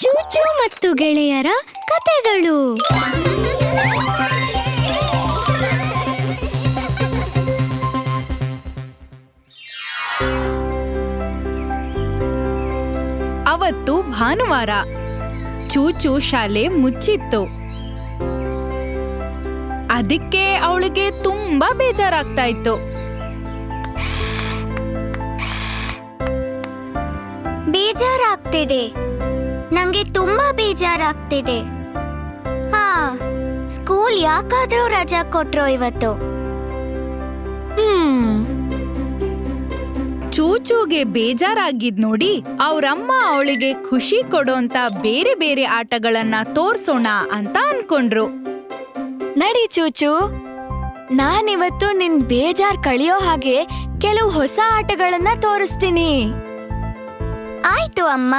ಚೂಚು ಮತ್ತು ಗೆಳೆಯರ ಕತೆಗಳು. ಅವತ್ತು ಭಾನುವಾರ ಚೂಚು ಶಾಲೆ ಮುಚ್ಚಿತ್ತು. ಅದಕ್ಕೆ ಅವಳಿಗೆ ತುಂಬಾ ಬೇಜಾರಾಗ್ತಾ ಇತ್ತು ಬೇಜಾರಾಗ್ತಿದೆ. ನಂಗೆ ತುಂಬಾ ಬೇಜಾರಾಗ್ತಿದೆ. ಹಾ ಸ್ಕೂಲ್ ಯಾಕಾದ್ರೂ ರಜಾ ಕೊಟ್ರು ಇವತ್ತು? ಹ್ಮ್. ಚೂಚೂಗೆ ಬೇಜಾರಾಗಿದ್ ನೋಡಿ ಅವ್ರಮ್ಮ ಅವಳಿಗೆ ಖುಷಿ ಕೊಡೋಂತ ಬೇರೆ ಬೇರೆ ಆಟಗಳನ್ನ ತೋರ್ಸೋಣ ಅಂತ ಅನ್ಕೊಂಡ್ರು. ನಡಿ ಚೂಚು ನಾನಿವತ್ತು ನಿನ್ ಬೇಜಾರ್ ಕಳಿಯೋ ಹಾಗೆ ಕೆಲವು ಹೊಸ ಆಟಗಳನ್ನ ತೋರಿಸ್ತೀನಿ. ಆಯ್ತು ಅಮ್ಮ.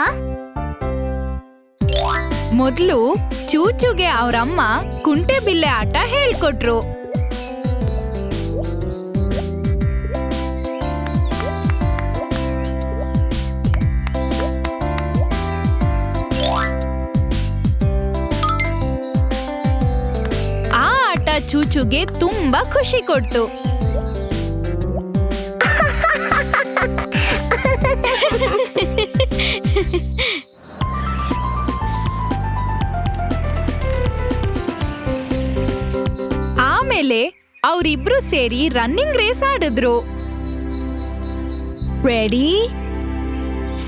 ಮೊದ್ಲು ಚೂಚುಗೆ ಅವರಮ್ಮ ಕುಂಟೆ ಬಿಲ್ಲೆ ಆಟ ಹೇಳ್ಕೊಟ್ರು. ಆ ಆಟ ಚೂಚುಗೆ ತುಂಬಾ ಖುಷಿ ಕೊಡ್ತು. ಸೇರಿ ರನ್ನಿಂಗ್ ರೇಸ್ ಆಡಿದ್ರು. ರೆಡಿ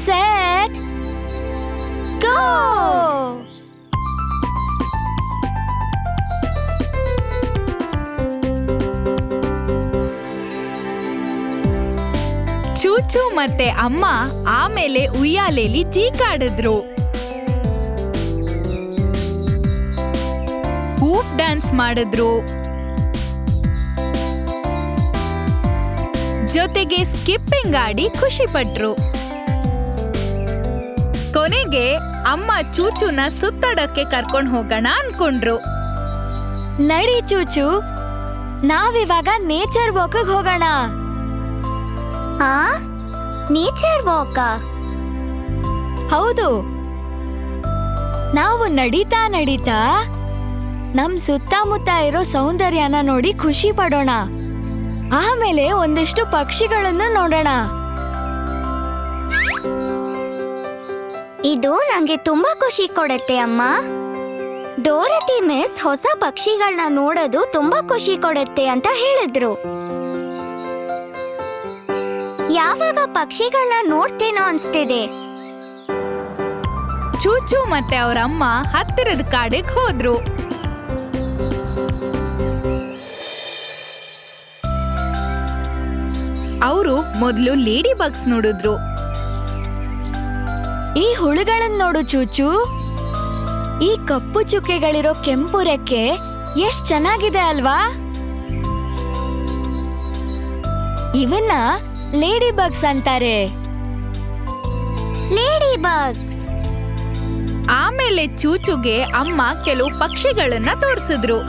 ಸೆಟ್ ಗೋ ಚೂಚು ಮತ್ತೆ ಅಮ್ಮ ಆಮೇಲೆ ಉಯ್ಯಾಲೆಲಿ ಚೀಕಾಡಿದ್ರು. ಹೂಪ್ ಡ್ಯಾನ್ಸ್ ಮಾಡಿದ್ರು. ಜೊತೆಗೆ ಸ್ಕಿಪ್ಪಿಂಗ್ ಆಡಿ ಖುಷಿ ಪಟ್ರು ಕೊನೆಗೆ ಅಮ್ಮ ಚೂಚುನ ಸುತ್ತಾಡಕ್ಕೆ ಕರ್ಕೊಂಡು ಹೋಗೋಣ ಅನ್ಕೊಂಡ್ರು. ನಡಿ ಚೂಚು ನಾವಿವಾಗ ನೇಚರ್ ವಾಕ್ ಹೋಗೋಣ. ಆ? ನೇಚರ್ ವಾಕ ಹೌದು. ನಾವು ನಡೀತಾ ನಡೀತಾ ನಮ್ ಸುತ್ತಮುತ್ತ ಇರೋ ಸೌಂದರ್ಯನ ನೋಡಿ ಖುಷಿ ಪಡೋಣ. ಆಮೇಲೆ ಒಂದಿಷ್ಟು ಪಕ್ಷಿಗಳನ್ನು ನೋಡೋಣ. ಇದು ನಂಗೆ ತುಂಬಾ ಖುಷಿ ಕೊಡುತ್ತೆ ಅಮ್ಮ. ಡೋರತಿ ಮಿಸ್ ಹೊಸ ಪಕ್ಷಿಗಳನ್ನ ನೋಡೋದು ತುಂಬಾ ಖುಷಿ ಕೊಡುತ್ತೆ ಅಂತ ಹೇಳಿದ್ರು. ಯಾವಾಗ ಪಕ್ಷಿಗಳನ್ನ ನೋಡ್ತೇನೋ ಅನ್ಸ್ತಿದೆ. ಚೂಚು ಮತ್ತೆ ಅವರಮ್ಮ ಹತ್ತಿರದ ಕಾಡಿಗೆ ಹೋದ್ರು. ಅವರು ಮೊದಲು ಲೇಡಿ ಬಗ್ಸ್ ನೋಡಿದ್ರು. ಈ ಹುಳುಗಳನ್ನ ನೋಡು ಚೂಚು. ಈ ಕಪ್ಪು ಚುಕ್ಕೆಗಳಿರೋ ಕೆಂಪು ರೆಕ್ಕೆ ಎಷ್ಟ್ ಚೆನ್ನಾಗಿದೆ ಅಲ್ವಾ? ಇವನ್ನ ಲೇಡಿ ಬಗ್ಸ್ ಅಂತಾರೆ. Ladybugs. ಆಮೇಲೆ ಚೂಚುಗೆ ಅಮ್ಮ ಕೆಲವು ಪಕ್ಷಿಗಳನ್ನ ತೋರಿಸಿದ್ರು.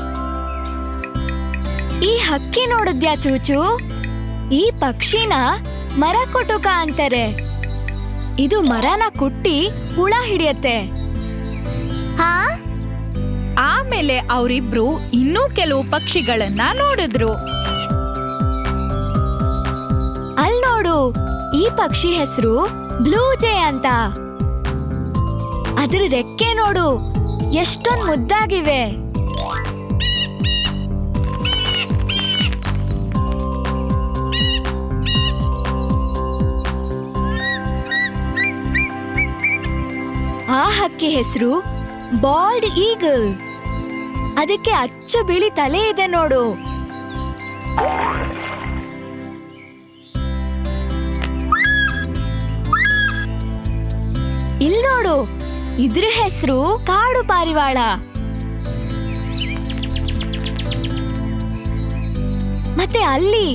ಈ ಹಕ್ಕಿ ನೋಡಿದ್ಯಾ ಚೂಚು? ಈ ಪಕ್ಷಿನ ಮರ ಕೊಟುಕ ಅಂತಾರೆ. ಇದು ಮರನ ಕುಟ್ಟಿ ಹುಳ ಹಿಡಿಯತ್ತೆ. ಹಾ? ಆಮೇಲೆ ಅವರಿಬ್ರು ಇನ್ನೂ ಕೆಲವು ಪಕ್ಷಿಗಳನ್ನ ನೋಡಿದ್ರು. ಅಲ್ ನೋಡು ಈ ಪಕ್ಷಿ ಹೆಸರು ಬ್ಲೂ ಜೇ ಅಂತ. ಅದ್ರ ರೆಕ್ಕೆ ನೋಡು ಎಷ್ಟೊಂದ್ ಮುದ್ದಾಗಿವೆ. ಆ ಹಕ್ಕಿ ಹೆಸರು ಬಾಲ್ಡ್ ಈಗಲ್. ಅದಕ್ಕೆ ಅಚ್ಚ ಬಿಳಿ ತಲೆ ಇದೆ ನೋಡು. ಇಲ್ ನೋಡು, ಇದ್ರ ಹೆಸರು ಕಾಡು ಪಾರಿವಾಳ. ಮತ್ತೆ ಅಲ್ಲಿ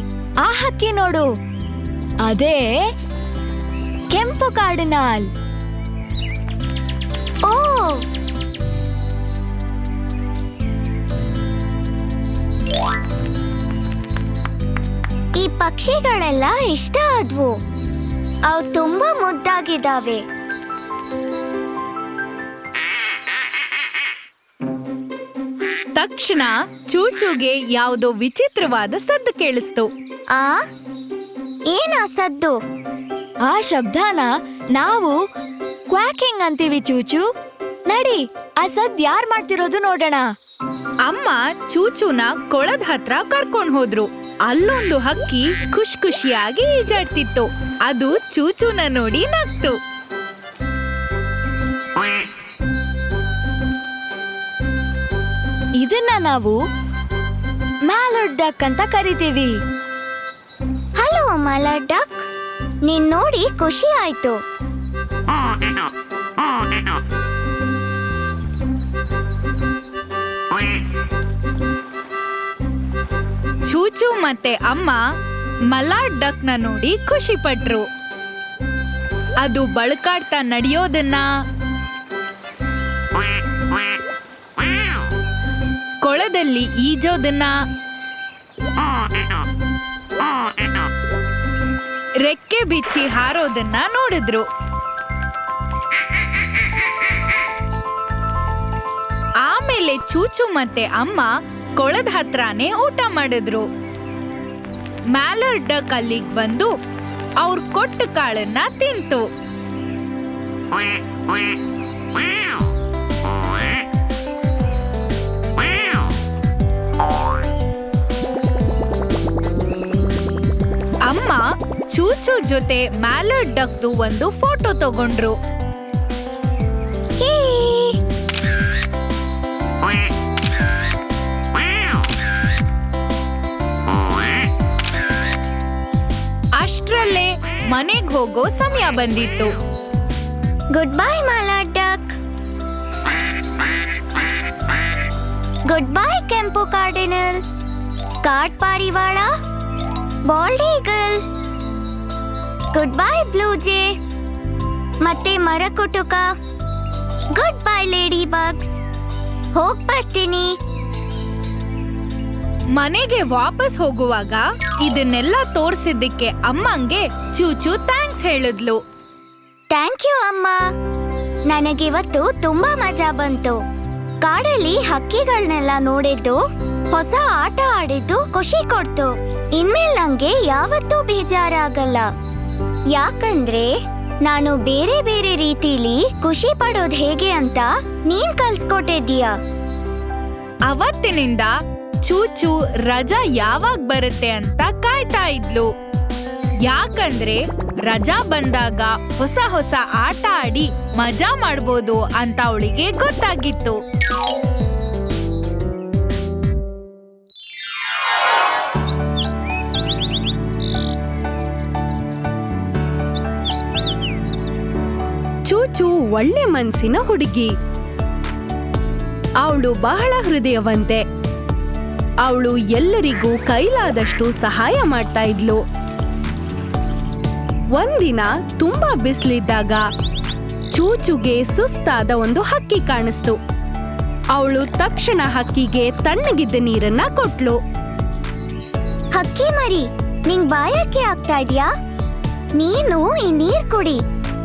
ಆ ಹಕ್ಕಿ ನೋಡು. ಅದೇ ಕೆಂಪು ಕಾಡಿನಾಲ್ ಪಕ್ಷಿಗಳೆಲ್ಲ ಇಷ್ಟ ಆದ್ವು. ಅವು ತುಂಬಾ ಮುದ್ದಾಗಿದ್ದಾವೆ ತಕ್ಷಣ ಚೂಚುಗೆ ಯಾವುದೋ ವಿಚಿತ್ರವಾದ ಸದ್ದು ಕೇಳಿಸ್ತು. ಆ? ಏನ ಸದ್ದು? ಆ ಶಬ್ದನ ನಾವು ಕ್ವಾಕಿಂಗ್ ಅಂತೀವಿ ಚೂಚು. ನಡಿ ಆ ಸದ್ ಯಾರ್ ಮಾಡ್ತಿರೋದು ನೋಡೋಣ. ಅಮ್ಮ ಚೂಚೂನ ಕೊಳದ ಹತ್ರ ಕರ್ಕೊಂಡು ಹೋದ್ರು. ಅಲ್ಲೊಂದು ಹಕ್ಕಿ ಖುಷ್ ಖುಷಿಯಾಗಿ ಈಜಾಡ್ತಿತ್ತು. ಅದು ಚೂಚೂನ ನೋಡಿ ನಗ್ತು. ಇದನ್ನ ನಾವು ಮ್ಯಾಲಡ್ ಡಕ್ ಅಂತ ಕರಿತೀವಿ. Hello mallard duck. ನೀನ್ ನೋಡಿ ಖುಷಿ ಆಯ್ತು. ಚೂಚು ಮತ್ತೆ ಅಮ್ಮ ಮಲಾಡ್ ಡಕ್ನ ನೋಡಿ ಖುಷಿ ಪಟ್ರು ಅದು ಬಳಕಾಡ್ತಾ ನಡೆಯೋದನ್ನ ಕೊಳದಲ್ಲಿ ಈಜೋದನ್ನ ರೆಕ್ಕೆ ಬಿಚ್ಚಿ ಹಾರೋದನ್ನ ನೋಡಿದ್ರು. ಆಮೇಲೆ ಚೂಚು ಮತ್ತೆ ಅಮ್ಮ ಕೊಳದ ಹತ್ರನೇ ಊಟ ಮಾಡಿದ್ರು. ಮ್ಯಾಲರ್ ಡಕ್ ಅಲ್ಲಿಗೆ ಬಂದು ಅವ್ರ ಕೊಟ್ಟ ಕಾಳನ್ನ ತಿಂತು. ಅಮ್ಮ ಚೂಚು ಜೊತೆ ಮ್ಯಾಲರ್ ಡಕ್ದು ಒಂದು ಫೋಟೋ ತಗೊಂಡ್ರು. ಮನೆಗ್ ಹೋಗೋ ಸಮಯ ಬಂದಿತ್ತು. Good bye mallard duck good bye ಕೆಂಪು ಕಾರ್ಡಿನಲ್ ಕಾಡ್ ಪಾರಿವಾಳ bald eagle goodbye blue jay ಮತ್ತೆ ಮರಕುಟುಕ. ಗುಡ್ ಬೈ ಲೇಡಿ ಬಗ್ಸ್ ಹೋಗ್ ಬರ್ತೀನಿ. ಮನೆಗೆ ವಾಪಸ್ ಹೋಗುವಾಗ ಇದನ್ನೆಲ್ಲ ತೋರ್ಸಿದ್ದಕ್ಕೆ ಅಮ್ಮಂಗೆ ಚೂಚು ಥ್ಯಾಂಕ್ಸ್ ಹೇಳಿದ್ಲು. ಥ್ಯಾಂಕ್ ಯು ಅಮ್ಮ. ನನಗಿವತ್ತು ತುಂಬಾ ಮಜಾ ಬಂತು. ಕಾಡಲ್ಲಿ ಹಕ್ಕಿಗಳನ್ನೆಲ್ಲ ನೋಡಿದ್ದು ಹೊಸ ಆಟ ಆಡಿದ್ದು ಖುಷಿ ಕೊಡ್ತು. ಇನ್ಮೇಲೆ ನಂಗೆ ಯಾವತ್ತೂ ಬೇಜಾರಾಗಲ್ಲ. ಯಾಕಂದ್ರೆ ನಾನು ಬೇರೆ ಬೇರೆ ರೀತಿಲಿ ಖುಷಿ ಪಡೋದ್ ಹೇಗೆ ಅಂತ ನೀನ್ ಕಲ್ಸ್ಕೊಟ್ಟಿದ್ದೀಯ. ಅವತ್ತಿನಿಂದ ಚೂಚು ರಜಾ ಯಾವಾಗ ಬರುತ್ತೆ ಅಂತ ಕಾಯ್ತಾ ಇದ್ಲು. ಯಾಕಂದ್ರೆ ರಜಾ ಬಂದಾಗ ಹೊಸ ಹೊಸ ಆಟ ಆಡಿ ಮಜಾ ಮಾಡ್ಬೋದು ಅಂತ ಅವಳಿಗೆ ಗೊತ್ತಾಗಿತ್ತು. ಚೂಚು ಒಳ್ಳೆ ಮನ್ಸಿನ ಹುಡುಗಿ. ಅವಳು ಬಹಳ ಹೃದಯವಂತೆ. ಅವಳು ಎಲ್ಲರಿಗೂ ಕೈಲಾದಷ್ಟು ಸಹಾಯ ಮಾಡ್ತಾ ಇದ್ಲು. ಒಂದಿನ ತುಂಬಾ ಬಿಸಿಲಿದ್ದಾಗ ಚೂಚುಗೆ ಸುಸ್ತಾದ ಒಂದು ಹಕ್ಕಿ ಕಾಣಿಸ್ತು. ಅವಳು ತಕ್ಷಣ ಹಕ್ಕಿಗೆ ತಣ್ಣಗಿದ್ದ ನೀರನ್ನ ಕೊಟ್ಲು. ಹಕ್ಕಿ ಮರಿ, ನಿಂಗ್ ಬಾಯಕ್ಕೆ ಆಗ್ತಾ ಇದ್ಯಾ? ನೀನು ಈ ನೀರ್ ಕುಡಿ,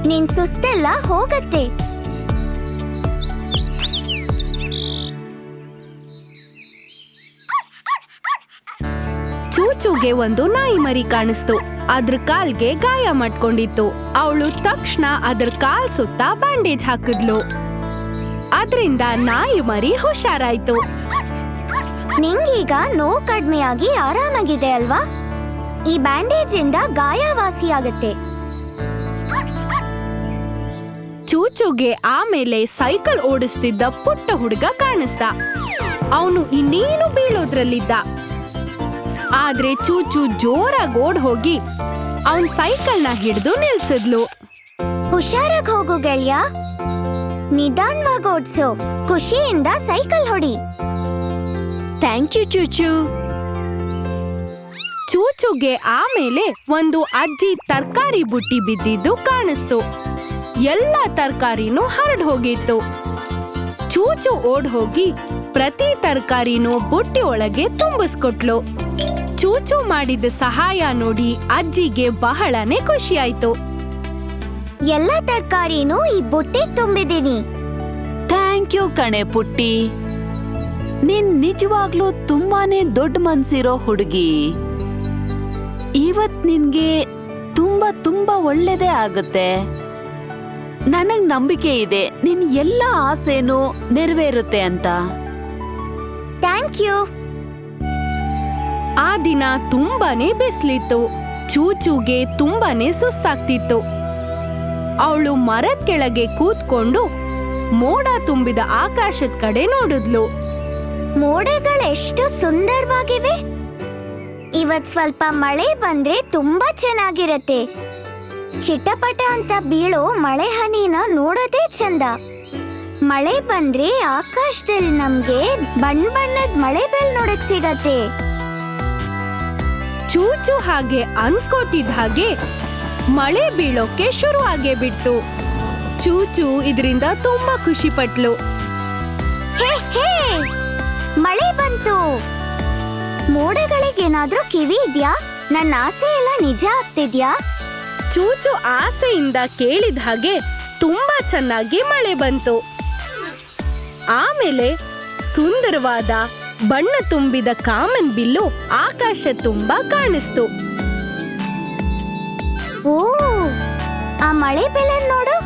ನಿನ್ ಸುಸ್ತೆಲ್ಲ ಹೋಗತ್ತೆ. ಚೂಚುಗೆ ಒಂದು ನಾಯಿ ಮರಿ ಕಾಣಿಸ್ತು. ಅದ್ರ ಕಾಲ್ಗೆ ಗಾಯ ಮಾಡ್ಕೊಂಡಿತ್ತು. ಅವಳು ತಕ್ಷಣ ಅದ್ರ ಕಾಲ್ ಸುತ್ತ ಬ್ಯಾಂಡೇಜ್ ಹಾಕಿದ್ಲು. ಅದ್ರಿಂದ ನಾಯಿ ಮರಿ ಹುಷಾರಾಯ್ತು. ನಿಂಗೀಗ ನೋವು ಕಡಿಮೆಯಾಗಿ ಆರಾಮಾಗಿದೆ ಅಲ್ವಾ? ಈ ಬ್ಯಾಂಡೇಜ್ ಇಂದ ಗಾಯ ವಾಸಿಯಾಗತ್ತೆ ಚೂಚುಗೆ ಆಮೇಲೆ ಸೈಕಲ್ ಓಡಿಸ್ತಿದ್ದ ಪುಟ್ಟ ಹುಡುಗ ಕಾಣಿಸ್ತ ಅವನು ಇನ್ನೇನು ಬೀಳೋದ್ರಲ್ಲಿದ್ದ. ಆದ್ರೆ ಚೂಚು ಜೋರಾಗಿ ಓಡ್ ಹೋಗಿ ಅವನ್ ಸೈಕಲ್ನ ಹಿಡಿದು ನಿಲ್ಸಿದ್ಲು. ಹುಷಾರಾಗ್ ಹೋಗು ಗೆಳೆಯ. ನಿಧಾನ್ವಾಗ್ ಓಡ್ಸು. ಖುಷಿಯಿಂದ ಸೈಕಲ್ ಹೊಡಿ. Thank you Chuchu. ಚೂಚುಗೆ ಆಮೇಲೆ ಒಂದು ಅಜ್ಜಿ ತರಕಾರಿ ಬುಟ್ಟಿ ಬಿದ್ದಿದ್ದು ಕಾಣಿಸ್ತು. ಎಲ್ಲ ತರಕಾರಿನೂ ಹರಡ್ ಹೋಗಿತ್ತು. ಚೂಚು ಓಡ್ ಹೋಗಿ ಪ್ರತಿ ತರಕಾರಿನೂ ಬುಟ್ಟಿ ಒಳಗೆ ತುಂಬಿಸ್ಕೊಟ್ಲು. ಚೂಚು ಮಾಡಿದ ಸಹಾಯ ನೋಡಿ ಅಜ್ಜಿಗೆ ಬಹಳನೇ ಖುಷಿಯಾಯ್ತು. ಎಲ್ಲ ತರಕಾರಿನೂ ಈ ಬುಟ್ಟಿಗ್ ತುಂಬಿದೀನಿ ಥ್ಯಾಂಕ್ ಯು ಕಣೆ ಪುಟ್ಟಿ. ನಿನ್ ನಿಜವಾಗ್ಲೂ ತುಂಬಾನೇ ದೊಡ್ಡ ಮನ್ಸಿರೋ ಹುಡುಗಿ. ಇವತ್ ನಿನ್ಗೆ ತುಂಬಾ ತುಂಬಾ ಒಳ್ಳೇದೇ ಆಗುತ್ತೆ. ನನಗ್ ನಂಬಿಕೆ ಇದೆ ನಿನ್ ಎಲ್ಲ ಆಸೆನೂ ನೆರವೇರುತ್ತೆ ಅಂತ. Thank you. ಆ ದಿನ ತುಂಬಾನೇ ಬಿಸ್ಲಿತ್ತು. ಚೂಚೂಗೆ ತುಂಬಾನೇ ಸುಸ್ತಾಗ್ತಿತ್ತು ಅವಳು ಮರದ ಕೆಳಗೆ ಕೂತ್ಕೊಂಡು ಮೋಡ ತುಂಬಿದ ಆಕಾಶದ ಕಡೆ ನೋಡಿದ್ಲು. ಮೋಡಗಳೆಷ್ಟು ಸುಂದರವಾಗಿವೆ. ಇವತ್ ಸ್ವಲ್ಪ ಮಳೆ ಬಂದ್ರೆ ತುಂಬಾ ಚೆನ್ನಾಗಿರತ್ತೆ. ಚಿಟಪಟ ಅಂತ ಬೀಳೋ ಮಳೆ ಹನಿನ ನೋಡೋದೇ ಚಂದ. ಮಳೆ ಬಂದ್ರೆ ಆಕಾಶದಲ್ಲಿ ನಮ್ಗೆ ಬಣ್ಣ ಬಣ್ಣದ ಮಳೆ ಬೆಲ್ ನೋಡಕ್ ಸಿಗತ್ತೆ. ಚೂಚು ಹಾಗೆ ಅನ್ಕೋತಿದ್ದ ಹಾಗೆ ಮಳೆ ಬೀಳೋಕೆ ಶುರು ಆಗೇ ಬಿಟ್ಟು ಚೂಚು ಇದರಿಂದ ತುಂಬಾ ಖುಷಿ ಪಟ್ಲು. ಮಳೆ ಬಂತು. ಮೋಡಗಳಿಗೇನಾದ್ರೂ ಕಿವಿ ಇದ್ಯಾ? ನನ್ನ ಆಸೆ ಎಲ್ಲ ನಿಜ ಆಗ್ತಿದ್ಯಾ? ಚೂಚು ಆಸೆಯಿಂದ ಕೇಳಿದ ಹಾಗೆ ತುಂಬಾ ಚೆನ್ನಾಗಿ ಮಳೆ ಬಂತು. ಆಮೇಲೆ ಸುಂದರವಾದ ಬಣ್ಣ ತುಂಬಿದ ಕಾಮನ್ ಬಿಲ್ಲು ಆಕಾಶ ತುಂಬಾ ಕಾಣಿಸ್ತು. ಓ ಆ ಮಳೆ ಬೆಲೆ ನೋಡು.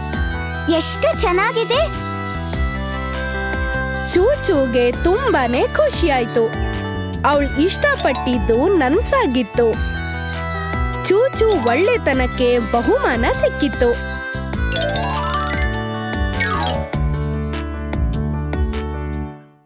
ಎಷ್ಟು ಚೆನ್ನಾಗಿದೆ. ಚೂಚೂಗೆ ತುಂಬಾನೇ ಖುಷಿಯಾಯ್ತು. ಅವಳು ಇಷ್ಟಪಟ್ಟಿದ್ದು ನನ್ಸಾಗಿತ್ತು. ಚೂಚು ಒಳ್ಳೆತನಕ್ಕೆ ಬಹುಮಾನ ಸಿಕ್ಕಿತ್ತು.